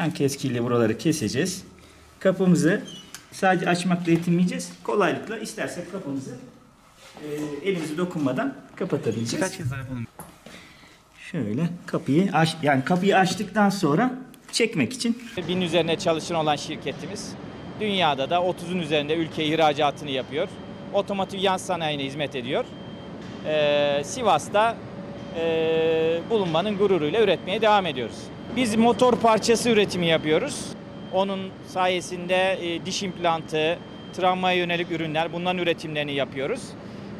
Yan keskiyle buraları keseceğiz. Kapımızı sadece açmakla yetinmeyeceğiz. Kolaylıkla istersek kapımızı e, elimizi dokunmadan kapatabileceğiz. Kaç kez daha yapalım? Şöyle kapıyı aç, yani kapıyı açtıktan sonra çekmek için Bin üzerine çalışan olan şirketimiz dünyada da 30'un üzerinde ülke ihracatını yapıyor. Otomotiv yan sanayine hizmet ediyor. Ee, Sivas'ta ee, bulunmanın gururuyla üretmeye devam ediyoruz. Biz motor parçası üretimi yapıyoruz. Onun sayesinde ee, diş implantı, travmaya yönelik ürünler bunların üretimlerini yapıyoruz.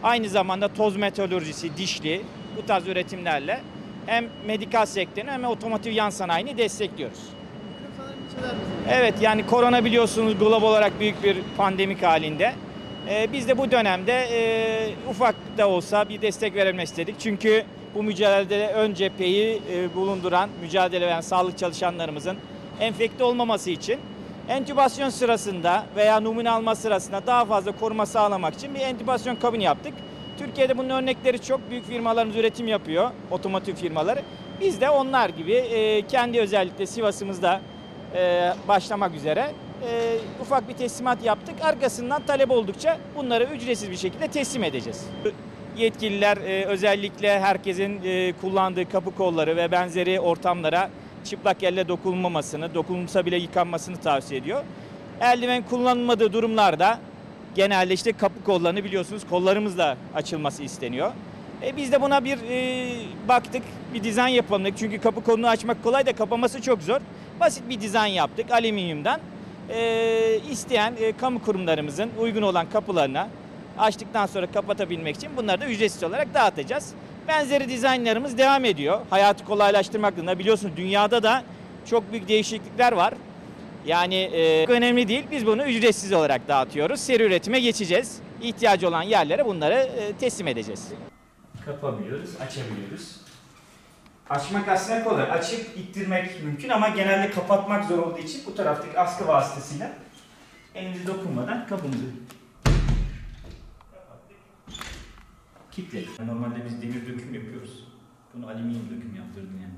Aynı zamanda toz metalurjisi, dişli bu tarz üretimlerle hem medikal sektörünü hem otomotiv yan sanayini destekliyoruz. Evet yani korona biliyorsunuz global olarak büyük bir pandemik halinde. Ee, biz de bu dönemde e, ufak da olsa bir destek verebilmek istedik. Çünkü bu mücadelede ön cepheyi e, bulunduran, mücadele veren sağlık çalışanlarımızın enfekte olmaması için entübasyon sırasında veya numune alma sırasında daha fazla koruma sağlamak için bir entübasyon kabini yaptık. Türkiye'de bunun örnekleri çok büyük firmalarımız üretim yapıyor, otomotiv firmaları. Biz de onlar gibi e, kendi özellikle Sivas'ımızda e, başlamak üzere e, ufak bir teslimat yaptık. Arkasından talep oldukça bunları ücretsiz bir şekilde teslim edeceğiz. Yetkililer e, özellikle herkesin e, kullandığı kapı kolları ve benzeri ortamlara çıplak elle dokunulmamasını, dokunulsa bile yıkanmasını tavsiye ediyor. Eldiven kullanılmadığı durumlarda genelde işte kapı kollarını biliyorsunuz kollarımızla açılması isteniyor. E biz de buna bir e, baktık, bir dizayn yapalım dedik. Çünkü kapı kolunu açmak kolay da kapaması çok zor. Basit bir dizayn yaptık alüminyumdan. E, isteyen e, kamu kurumlarımızın uygun olan kapılarına açtıktan sonra kapatabilmek için bunları da ücretsiz olarak dağıtacağız. Benzeri dizaynlarımız devam ediyor. Hayatı kolaylaştırmak adına biliyorsunuz dünyada da çok büyük değişiklikler var. Yani e, önemli değil. Biz bunu ücretsiz olarak dağıtıyoruz. Seri üretime geçeceğiz. İhtiyacı olan yerlere bunları e, teslim edeceğiz. kapamıyoruz, açabiliyoruz. Açmak aslında kolay. Açıp ittirmek mümkün ama genelde kapatmak zor olduğu için bu taraftaki askı vasıtasıyla elimizi dokunmadan kapımızı Kilitledik. Normalde biz demir döküm yapıyoruz. Bunu alüminyum döküm yaptırdım yani.